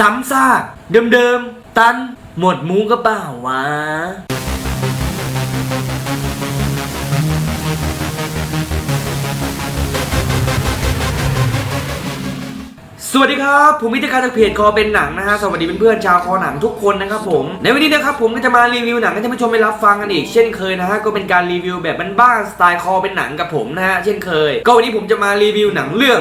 ซ้ำซากเดิมๆ ตันหมดมูก็เปล่าวะสวัสดีครับ ผมมิตรการจากเพจคอเป็นหนังนะฮะ สวัสดีเพื่อนๆชาวคอหนังทุกคนนะครับผม ในวันนี้นะครับผมก็จะมารีวิวหนังให้ท่านผู้ชมได้รับฟังกันอีก เช่นเคยนะฮะ ก็เป็นการรีวิวแบบบ้านๆสไตล์คอเป็นหนังกับผมนะฮะ เช่นเคย ก็วันนี้ผมจะมารีวิวหนังเรื่อง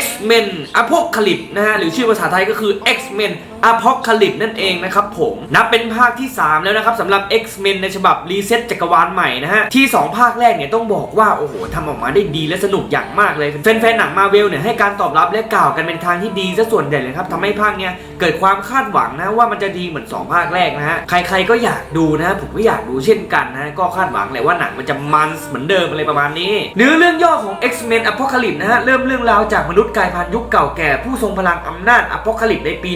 X-Men Apocalypse นะฮะหรือชื่อภาษาไทยก็คือ X-Men Apocalypse นั่นเองนะครับผม นับเป็นภาคที่ 3 แล้วนะครับสำหรับ X-Men ในฉบับรีเซ็ตจักรวาลใหม่นะฮะ ที่ 2 ภาคแรกเนี่ยต้องบอกว่า โอ้โหทำออกมาได้ดีและสนุกอย่างมากเลย แฟนๆหนังมาเวลเนี่ยให้การตอบรับและกล่าวกันเป็นทางที่ดีซะส่วนใหญ่เลยครับทำให้ภาคเนี้ยเกิดความคาดหวังนะว่ามันจะดีเหมือน 2 ภาคแรกนะฮะใครๆก็อยากดูนะ ผมก็อยากดูเช่นกันนะก็คาดหวังเลยว่าหนังมันจะมันเหมือนเดิมอะไรประมาณนี้ เนื้อเรื่องย่อของ X-Men Apocalypse นะฮะเริ่มเรื่องราวจากมนุษย์กายพันธุ์ยุคเก่าแก่ผู้ทรงพลังอำนาจ Apocalypse ในปี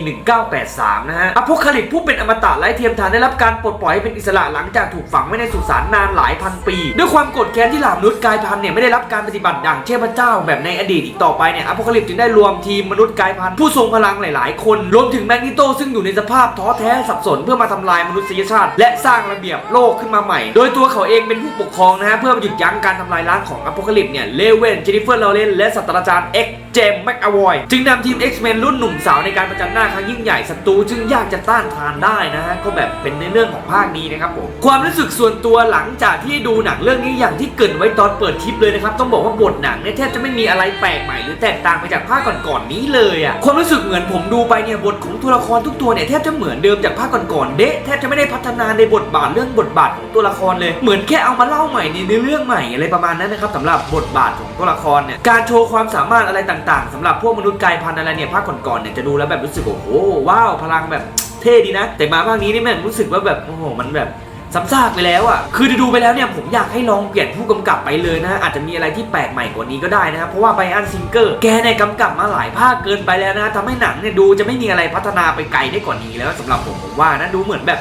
1983 นะฮะ Apocalypse ผู้เป็นอมตะไร้เทียมทานได้รับการปลดปล่อยให้เป็นอิสระหลังจากถูกฝังไว้ในสุสานนานหลายพันปี ด้วยความโกรธแค้นที่เหล่ามนุษย์กายพันธุ์เนี่ยไม่ได้รับการปฏิบัติดั่งเทพเจ้าแบบในอดีตอีกต่อไปเนี่ย Apocalypse จึงได้รวมทีมมนุษย์กายพันธุ์ผู้ทรงพลังหลาย ๆ คนรวมถึงแมกนิโตซึ่งอยู่ในสภาพท้อแท้สับสนเพื่อมาทำลายมนุษยชาติ และสร้างระเบียบโลกขึ้นมาใหม่ โดยตัวเขาเองเป็นผู้ปกครองนะฮะเพื่อหยุดยั้งการทำลายล้างของอพ ocalypse เนี่ยเลเวนเจนิเฟอร์ลอเรนและศาสตราจารย์ X เจมส์แม็กอวอยจึงนำทีม X-Men รุ่นหนุ่มสาวในการประจันหน้าครั้งยิ่งใหญ่ศัตรูจึงยากจะต้านทานได้นะฮะ ก็แบบเป็นในเรื่องของภาคนี้นะครับผมความรู้สึกส่วนตัวหลังจากที่ดูหนังเรื่องนี้อย่างที่เกินไว้ตอนเปิดคลิปเลยนะครับ ต้องบอกว่าบทหนังเนี่ยแทบจะไม่มีอะไรแปลกใหม่หรือแตกต่างไปจากภาคก่อนๆนี้เลยอะความรู้สึกเหมือนผมดูไปเนี่ยบทของตัวละครทุกตัวเนี่ยแทบจะเหมือนเดิมจากภาคก่อนๆเดะแทบจะไม่ได้พัฒนาในบทบาทเรื่องบทบาทของตัวละครเลยเหมือนแค่เอามาเล่าใหม่ในเนื้อเรื่องใหม่อะไรประมาณนั้นนะครับสำหรับบทบาทของตัวละครเนี่ยการโชว์ความสามารถอะไรต่างๆสำหรับพวกมนุษย์กายพันธุ์อะไรเนี่ยภาคก่อนๆเนี่ยจะดูแล้วแบบรู้สึกโอ้โหว้าวพลังแบบเท่ดีนะ แต่มาภาคนี้นี่แม่งรู้สึกว่าแบบโอ้โหมันแบบซ้ำซากไปแล้วอะ คือดูไปแล้วเนี่ยผมอยากให้ลองเปลี่ยนผู้กำกับไปเลยนะ อาจจะมีอะไรที่แปลกใหม่กว่านี้ก็ได้นะครับ เพราะว่าไบอันซิงเกอร์แกในยกำกับมาหลายภาคเกินไปแล้วนะทำให้หนังเนี่ยดูจะไม่มีอะไรพัฒนาไปไกลได้กว่านี้แล้วสำหรับผมผมว่านะดูเหมือนแบบ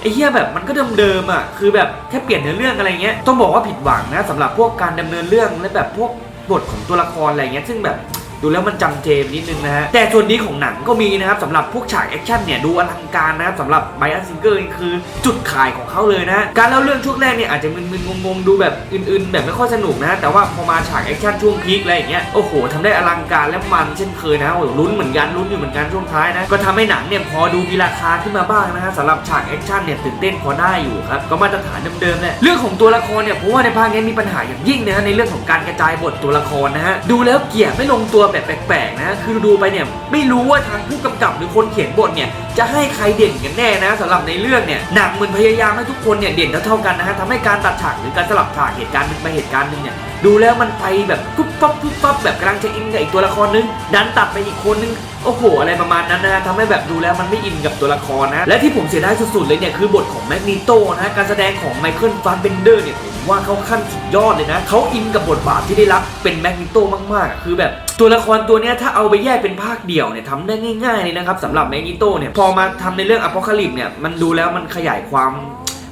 ไอ้เหี้ยแบบมันก็เดิมๆอะ คือแบบแค่เปลี่ยนเนื้อเรื่องอะไรเงี้ย ต้องบอกว่าผิดหวังนะสำหรับพวกการดำเนินเรื่องและแบบพวกบทของตัวละครอะไรเงี้ย ซึ่งแบบ ดูแล้วมันจำเจมนิดนึงนะฮะ แต่ส่วนนี้ของหนังก็มีนะครับสำหรับพวกฉากแอคชั่นเนี่ย ดูอลังการนะครับสำหรับไบอันซิงเกอร์นี่คือจุดขายของเขาเลยนะ การเล่าเรื่องช่วงแรกเนี่ยอาจจะมึนๆงงๆ ดูแบบอื่นๆ แบบไม่ค่อยสนุกนะแต่ว่าพอมาฉากแอคชั่นช่วงพีคอะไรอย่างเงี้ยโอ้โหทำได้อลังการและมันเช่นเคยนะโอ้ลุ้นเหมือนกันลุ้นอยู่เหมือนกันช่วงท้ายนะก็ทำให้หนังเนี่ยพอดูมีราคาขึ้นมาบ้างนะฮะสำหรับฉากแอคชั่นเนี่ยตื่นเต้นพอได้อยู่ครับก็มาตรฐานเดิมๆแหละเรื่องของตัวละครเนี่ยเพราะว่าในภาคนี้มีปัญหาอย่างยิ่งนะฮะในเรื่องของการกระจายบทตัวละครนะฮะดูแล้วเกี่ยไม่ลงตัวแบบแปลกๆนะ คือดูไปเนี่ยไม่รู้ว่าทางผู้กำกับหรือคนเขียนบทเนี่ยจะให้ใครเด่นกันแน่นะสำหรับในเรื่องเนี่ยหนังเหมือนพยายามให้ทุกคนเนี่ยเด่นเท่าๆกันนะฮะทำให้การตัดฉากหรือการสลับฉากเหตุการณ์หนึ่งไปเหตุการณ์หนึ่งเนี่ยดูแล้วมันไปแบบปุ๊บปั๊บปุ๊บปั๊บแบบกำลังจะอินกับอีกตัวละครนึงดันตัดไปอีกคนนึงโอ้โหอะไรประมาณนั้นนะทำให้แบบดูแล้วมันไม่อินกับตัวละครนะและที่ผมเสียดายสุดๆเลยเนี่ยคือบทของแมกนีโตนะฮะการแสดงของไมเคิลฟานเบนเดอร์เนี่ย ผมว่าเขาขั้นสุดยอดเลยนะเขาอินกับบทบาทที่ได้รับเป็นแมกนีโตมากๆ คือแบบตัวละครตัวนี้ถ้าเอาไปแยกเป็นภาคเดี่ยวเนี่ยทำได้ง่ายๆเลยนะครับสำหรับแมกนีโตเนี่ยพอมาทำในเรื่องอ p o c a l y p s e เนี่ยมันดูแล้วมันขยายความ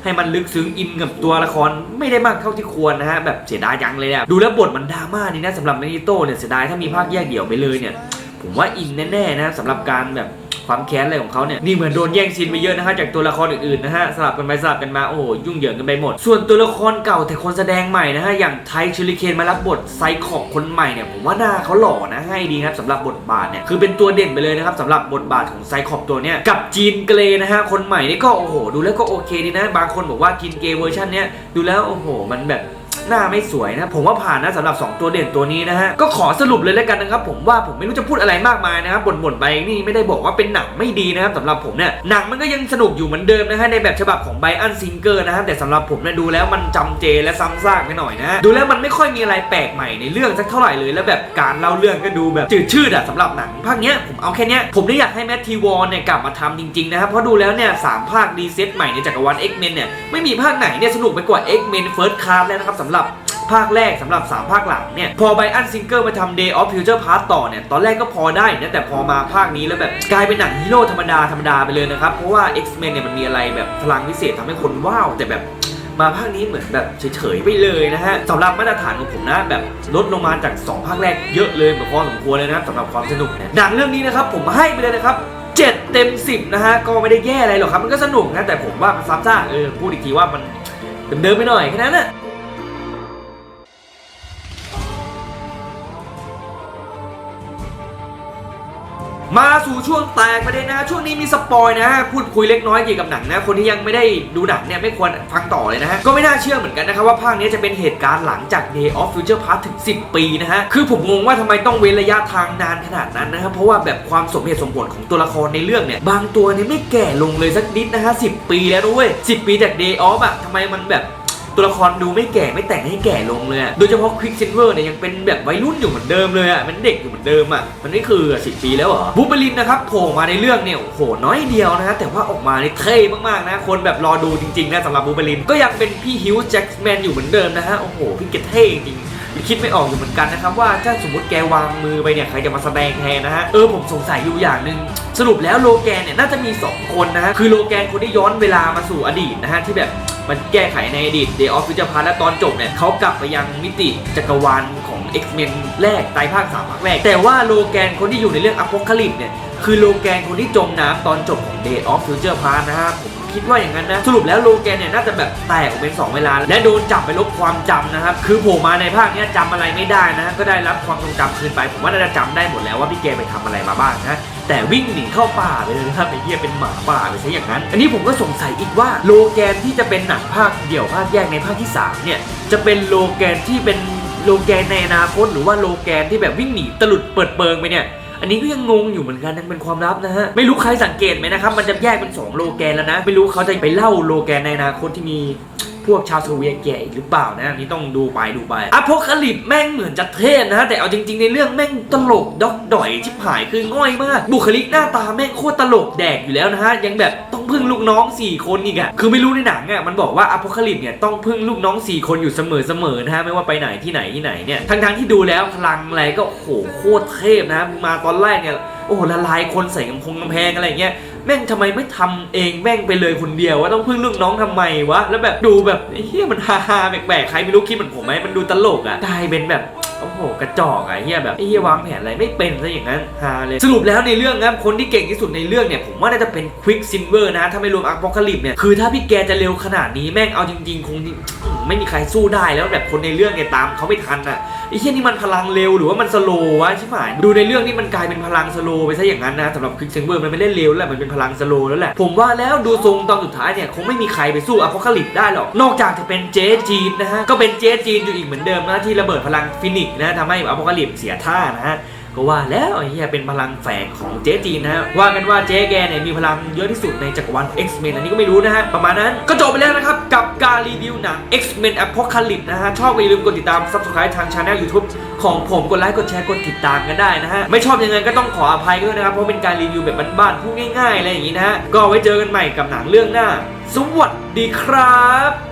ให้มันลึกซึ้งอินกับตัวละครไม่ได้มากเท่าที่ควรนะฮะแบบเสียดายจังเลยอะดูแล้วบทมันดราม่านี่นะสำหรับแมกนีโตเนี่ยเสียดายถ้ามีภาคแยกเดี่ยวไปเลยเนี่ยผมว่าอินแน่ๆนะสำหรับการแบบ ความแค้นอะไรของเขาเนี่ยนี่เหมือนโดนแย่งซีนไปเยอะนะฮะจากตัวละครอื่นๆนะฮะสลับกันไปสลับกันมาโอ้โหยุ่งเหยิงกันไปหมด ส่วนตัวละครเก่าแต่คนแสดงใหม่นะฮะอย่างไทชูริเคนมารับบทไซคอบคนใหม่เนี่ยผมว่าหน้าเขาหล่อนะให้ดีครับสำหรับบทบาทเนี่ยคือเป็นตัวเด่นไปเลยนะครับสำหรับบทบาทของไซคอบตัวเนี้ยกับจีนเกรนะฮะคนใหม่นี่ก็โอ้โหดูแล้วก็โอเคดีนะ บางคนบอกว่าจีนเกรเวอร์ชันเนี้ยดูแล้วโอ้โหมันแบบ หน้าไม่สวยนะ ผมว่าผ่านนะสำหรับ 2 ตัวเด่นตัวนี้นะฮะ ก็ขอสรุปเลยแล้วกันนะครับ ผมว่าผมไม่รู้จะพูดอะไรมากมายนะครับบ่นๆไปนี่ไม่ได้บอกว่าเป็นหนังไม่ดีนะครับสำหรับผมเนี่ยหนังมันก็ยังสนุกอยู่เหมือนเดิมนะฮะในแบบฉบับของไบอันซิงเกอร์นะฮะแต่สำหรับผมเนี่ยดูแล้วมันจำเจและซ้ำซากไปหน่อยนะ ดูแล้วมันไม่ค่อยมีอะไรแปลกใหม่ในเรื่องสักเท่าไหร่เลยแล้วแบบการเล่าเรื่องก็ดูแบบจืดชืดอะสำหรับหนังภาคเนี้ยผมเอาแค่เนี้ยผมได้อยากให้แมททีวอนเนี่ยกลับมาทำจริงๆนะครับเพราะดูแล้วเนี่ยสามภาคดีเซตใหม่ในจักรวาล X-Men เนี่ยไม่มีภาคไหนเนี่ยสนุกไปกว่า X-Men First Class แล้วนะครับสำหรับภาคแรกสำหรับ 3 ภาคหลังเนี่ย พอไบอันซิงเกิลมาทำ Day of Future Past ต่อเนี่ย ตอนแรกก็พอได้นะแต่พอมาภาคนี้แล้วแบบกลายเป็นหนังฮีโร่ธรรมดา ธรรมดาไปเลยนะครับ เพราะว่า X-Men เนี่ยมันมีอะไรแบบพลังพิเศษทำให้คนว้าว แต่แบบมาภาคนี้เหมือนแบบเฉยๆไปเลยนะฮะสำหรับมาตรฐานของผมนะแบบลดลงมาจาก 2 ภาคแรกเยอะเลยแบบพอสมควรเลยนะครับสำหรับความสนุกเนี่ยหนังเรื่องนี้นะครับผมให้ไปเลยนะครับ7เต็ม 10 นะฮะก็ไม่ได้แย่อะไรหรอกครับมันก็สนุกนะแต่ผมว่ามันซ้ำซากเออพูดอีกทีว่ามันเดิมๆไปหน่อยแค่นั้นแหละ มาสู่ช่วงแตกประเด็นนะช่วงนี้มีสปอยนะพูดคุยเล็กน้อยเกี่ยวกับหนังนะ คนที่ยังไม่ได้ดูหนังเนี่ยไม่ควรฟังต่อเลยนะฮะก็ไม่น่าเชื่อเหมือนกันนะครับว่าภาคนี้จะเป็นเหตุการณ์หลังจาก Day of Future Past ถึง 10 ปีนะฮะคือผมงงว่าทำไมต้องเว้นระยะทางนานขนาดนั้นนะครับเพราะว่าแบบความสมเหตุสมผลของตัวละครในเรื่องเนี่ยบางตัวเนี่ยไม่แก่ลงเลยสักนิดนะฮะ10ปีแล้วด้วย10ปีจาก Day of อะทำไมมันแบบ ตัวละครดูไม่แก่ไม่แต่งให้แก่ลงเลยอะโดยเฉพาะควิกซินเวอร์เนี่ยยังเป็นแบบวัยรุ่นอยู่เหมือนเดิมเลยอะมันเด็กอยู่เหมือนเดิมอะมันไม่คือสิปีแล้วเหรอบูเบลินนะครับโผล่มาในเรื่องเนี่ยโอ้โหน้อยเดียวนะฮะแต่ว่าออกมาในเท่มากๆนะ คนแบบรอดูจริงๆนะสำหรับบูเบลินก็ยังเป็นพี่ฮิวจ์แจ็คแมนอยู่เหมือนเดิมนะฮะโอ้โหพี่เกตเท่จริงคิดไม่ออกอยู่เหมือนกันนะครับว่าถ้าสมมติแกวางมือไปเนี่ยใครจะมาแสดงแทนนะฮะเออผมสงสัยอยู่อย่างหนึ่งสรุปแล้วโลแกนเนี่ยน่าจะมีสองคนนะฮะคือโลแกนคนที่ย้อนเวลามาสู่อดีตนะฮะที่แบบ มันแก้ไขในอดีต Day of Future Past และตอนจบเนี่ยเขากลับไปยังมิติจักรวาลของ X-Men แรกไตรภาคสามภาคแรก แต่ว่าโลแกนคนที่อยู่ในเรื่อง Apocalypse เนี่ยคือโลแกนคนที่จมน้ำตอนจบของ Day of Future Past นะฮะผมคิดว่าอย่างนั้นนะ สรุปแล้วโลแกนเนี่ยน่าจะแบบแตกออกเป็น 2 เวลา และโดนจับไปลบความจำนะครับ คือโผล่มาในภาคเนี้ยจำอะไรไม่ได้นะฮะก็ได้รับความทรงจำคืนไป ผมว่าน่าจะจำได้หมดแล้วว่าพี่แกไปทำอะไรมาบ้างนะ แต่วิ่งหนีเข้าป่าไปเลยนะครับไอ้เหี้ยเป็นหมาป่าไปซะอย่างนั้น อันนี้ผมก็สงสัยอีกว่าโลแกนที่จะเป็นหนังภาคเดี่ยวภาคแยกในภาคที่3เนี่ยจะเป็นโลแกนที่เป็นโลแกนในอนาคตหรือว่าโลแกนที่แบบวิ่งหนีตลุดเปิดเปิงไปเนี่ยอันนี้ก็ยังงงอยู่เหมือนกันยังเป็นความลับนะฮะ ไม่รู้ใครสังเกตไหมนะครับ มันจะแยกเป็น 2 โลแกนแล้วนะ ไม่รู้เขาจะไปเล่าโลแกนในอนาคตที่มี พวกชาวโซเวียตแก่อีกหรือเปล่านะอันนี้ต้องดูไปดูไปอพอคลิปแม่งเหมือนจะเท่นะ แต่เอาจริง ๆ ในเรื่องแม่งตลกดอกดอยชิบหายคือง่อยมาก บุคลิกหน้าตาแม่งโคตรตลกแดกอยู่แล้วนะฮะยังแบบต้องพึ่งลูกน้อง 4 คนอีกอะคือไม่รู้ในหนังอะมันบอกว่าอพอคลิปเนี่ยต้องพึ่งลูกน้อง 4 คนอยู่เสมอๆนะฮะไม่ว่าไปไหนที่ไหนที่ไหนเนี่ยทั้งๆที่ดูแล้วพลังอะไรก็โหโคตรเทพนะมาตอนแรกเนี่ยโอ้ละลายคนใส่กำพงกำแพงอะไรเงี้ย แม่งทำไมไม่ทำเองแม่งไปเลยคนเดียวว่าต้องพึ่งลูกน้องทำไมวะแล้วแบบดูแบบเฮียมันฮาฮาๆแปลกๆใครไม่รู้คิดเหมือนผมไหมมันดูตลกอะกลายเป็นแบบ โอ้โหกระจอกไอ้เฮียแบบไอ้เฮียวางแผนอะไรไม่เป็นซะอย่างนั้นฮาเลยสรุปแล้วในเรื่องนะคนที่เก่งที่สุดในเรื่องเนี่ยผมว่าน่าจะเป็นควิกซินเวอร์นะถ้าไม่รวมอัพอคลิปเนี่ยคือถ้าพี่แกจะเร็วขนาดนี้แม่งเอาจริง ๆ คงไม่มีใครสู้ได้แล้วแบบคนในเรื่องเนี่ยตามเขาไม่ทันอะไอ้เหี้ยนี่มันพลังเร็วหรือว่ามันสโลว์วะชิบหายดูในเรื่องนี่มันกลายเป็นพลังสโลว์ไปซะอย่างนั้นนะสำหรับควิกเซนเวอร์มันไม่ได้เร็วแล้วมันเป็นพลังสโลว์แล้วแหละผมว่าแล้วดูทรงตอนสุดท้ายเนี่ยคงไม่มีใครไปสู้อพอคาลิปได้หรอกนอกจากจะเป็นเจจีนนะฮะก็เป็นเจจีนอยู่อีกเหมือนเดิมนะที่ระเบิดพลังฟินิกซ์นะทำให้อพอคาลิปเสียท่านะฮะก็ว่าแล้วไอ้เหี้ยเป็นพลังแฝงของเจ๊จีนนะฮะว่ากันว่าเจ๊แกเนี่ยมีพลังเยอะที่สุดในจักรวาล X-Men อันนี้ก็ไม่รู้นะฮะ ประมาณนั้นก็จบไปแล้วนะครับ กับการรีวิวหนัง X-Men Apocalypse นะฮะ ชอบอย่าลืมกดติดตาม Subscribe ทางช anel YouTube ของผมกดไลค์กดแชร์กดติดตามกันได้นะฮะ ไม่ชอบยังไงก็ต้องขออภัยด้วยนะครับ เพราะเป็นการรีวิวแบบบ้านๆพูดง่ายๆอะไรอย่างนี้นะฮะก็ไว้เจอกันใหม่กับหนังเรื่องหน้า สวัสดีครับ